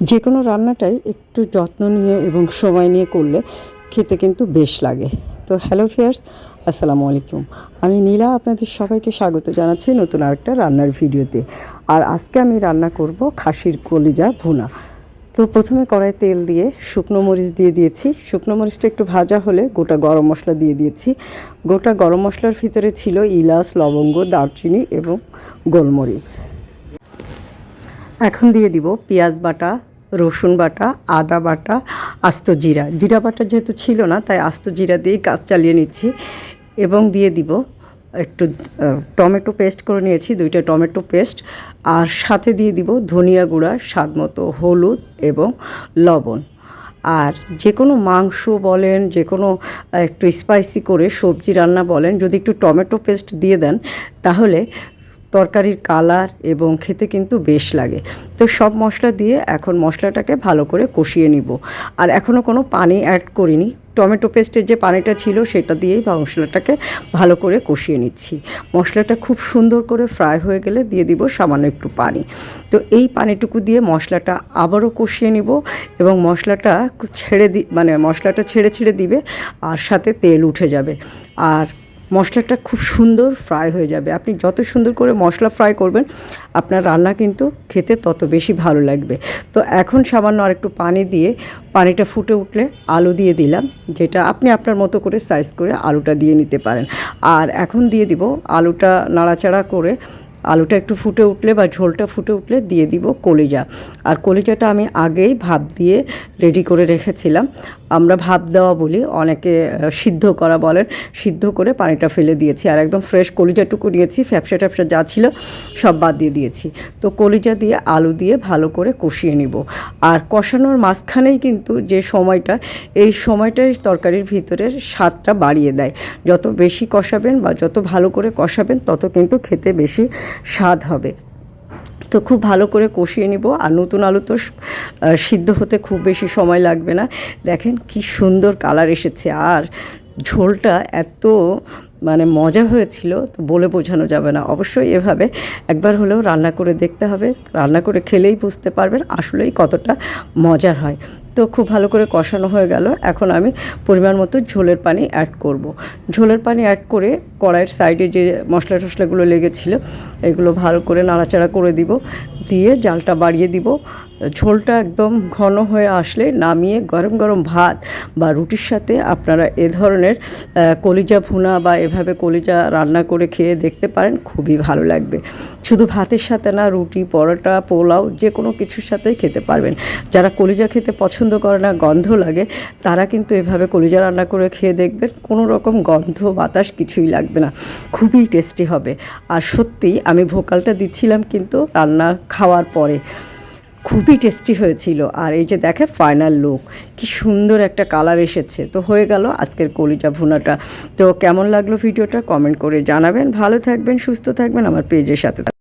যে কোনো রান্নাটাই একটু যত্ন নিয়ে এবং সময় নিয়ে করলে খেতে কিন্তু বেশ লাগে। তো হ্যালো ফিয়ার্স আসসালামু আলাইকুম। আমি নীলা, আপনাদের সবাইকে স্বাগত জানাচ্ছি নতুন আরেকটা রান্নার ভিডিওতে। আর আজকে আমি রান্না করব খাসির কলিজা ভুনা। তো প্রথমে কড়াই তেল দিয়ে শুকনো মরিচ দিয়ে দিয়েছি। শুকনো মরিচটা একটু ভাজা হলে গোটা গরম মশলা দিয়ে দিয়েছি। গোটা গরম মশলার ভিতরে ছিল ইলাচ, লবঙ্গ, দারচিনি এবং গোলমরিচ। এখন দিয়ে দিব পেঁয়াজ বাটা, রসুন বাটা, আদা বাটা, আস্ত জিরা। জিরা বাটা যেহেতু ছিল না, তাই আস্ত জিরা দিয়েই কাজ চালিয়ে নিচ্ছি। এবং দিয়ে দিব একটু টমেটো পেস্ট করে নিয়েছি, দুইটা টমেটো পেস্ট। আর সাথে দিয়ে দিব ধনিয়া গুঁড়া, স্বাদ মতো হলুদ এবং লবণ। আর যে কোনো মাংস বলেন, যে কোনো একটু স্পাইসি করে সবজি রান্না বলেন, যদি একটু টমেটো পেস্ট দিয়ে দেন, তাহলে তরকারির কালার এবং খেতে কিন্তু বেশ লাগে। তো সব মশলা দিয়ে এখন মশলাটাকে ভালো করে কষিয়ে নিব। আর এখনও কোনো পানি অ্যাড করিনি। টমেটো পেস্টের যে পানিটা ছিল সেটা দিয়েই মশলাটাকে ভালো করে কষিয়ে নিচ্ছি। মশলাটা খুব সুন্দর করে ফ্রাই হয়ে গেলে দিয়ে দিব সামান্য একটু পানি। তো এই পানিটুকু দিয়ে মশলাটা আবারও কষিয়ে নিব এবং মশলাটা ছেড়ে দি মানে মশলাটা ছেড়ে ছেড়ে দিবে আর সাথে তেল উঠে যাবে। আর মশলাটা খুব সুন্দর ফ্রাই হয়ে যাবে। আপনি যত সুন্দর করে মশলা ফ্রাই করবেন, আপনার রান্না কিন্তু খেতে তত বেশি ভালো লাগবে। তো এখন সামান্য আর একটু পানি দিয়ে, পানিটা ফুটে উঠলে আলু দিয়ে দিলাম, যেটা আপনি আপনার মতো করে সাইজ করে আলুটা দিয়ে নিতে পারেন। আর এখন দিয়ে দিব আলুটা নাড়াচাড়া করে আলুটা একটু ফুটে উঠলে বা ঝোলটা ফুটে উঠলে দিয়ে দিব কলিজা। আর কলিজাটা আমি আগেই ভাপ দিয়ে রেডি করে রেখেছিলাম। আমরা ভাপ দেওয়া বলি, অনেকে সিদ্ধ করা বলেন, সিদ্ধ করে পানিটা ফেলে দিয়েছি। আর একদম ফ্রেশ কলিজাটুকু নিয়েছি ফ্যাপসা ট্যাপসা যা ছিল সব বাদ দিয়ে দিয়েছি। তো কলিজা দিয়ে আলু দিয়ে ভালো করে কষিয়ে নিব। আর কষানোর মাঝখানেই কিন্তু যে সময়টা, এই সময়টাই তরকারির ভিতরের স্বাদটা বাড়িয়ে দেয়। যত বেশি কষাবেন বা যত ভালো করে কষাবেন, তত কিন্তু খেতে বেশি স্বাদ হবে। তো খুব ভালো করে কষিয়ে নিব আর নতুন আলু তো সিদ্ধ হতে খুব বেশি সময় লাগবে না। দেখেন কি সুন্দর কালার এসেছে আর ঝোলটা এত মানে মজা হয়েছিল তো বলে বোঝানো যাবে না। অবশ্যই এভাবে একবার হলেও রান্না করে দেখতে হবে। রান্না করে খেলেই বুঝতে পারবেন আসলেই কতটা মজার হয়। তো খুব ভালো করে কষানো হয়ে গেল। এখন আমি পরিমাণ মতো ঝোলের পানি অ্যাড করব। ঝোলের পানি অ্যাড করে কড়াইয়ের সাইডে যে মশলা টশলাগুলো লেগেছিল, এগুলো ভালো করে নাড়াচাড়া করে দিব। দিয়ে জালটা বাড়িয়ে দিব। ঝোলটা একদম ঘন হয়ে আসলে নামিয়ে গরম গরম ভাত বা রুটির সাথে আপনারা এ ধরনের কলিজা ভুনা বা এভাবে কলিজা রান্না করে খেয়ে দেখতে পারেন, খুবই ভালো লাগবে। শুধু ভাতের সাথে না, রুটি, পরোটা, পোলাও যে কোনো কিছুর সাথেই খেতে পারবেন। যারা কলিজা খেতে পছন্দ করে না, গন্ধ লাগে, তারা কিন্তু এভাবে কলিজা রান্না করে খেয়ে দেখবেন, কোনো রকম গন্ধ, বাতাস কিছুই লাগবে না। খুবই টেস্টি হবে। আর সত্যি আমি ভোকালটা দিচ্ছিলাম কিন্তু রান্না খাওয়ার পরে। খুবই টেস্টি হয়েছিল। আর এই যে দেখে ফাইনাল লুক কি সুন্দর একটা কালার এসেছে। তো হয়ে গেল আজকের কলিজা ভুনাটা। তো কেমন লাগল ভিডিওটা? কমেন্ট করে জানাবেন। ভালো থাকবেন, সুস্থ থাকবেন। আমার পেজের সাথে।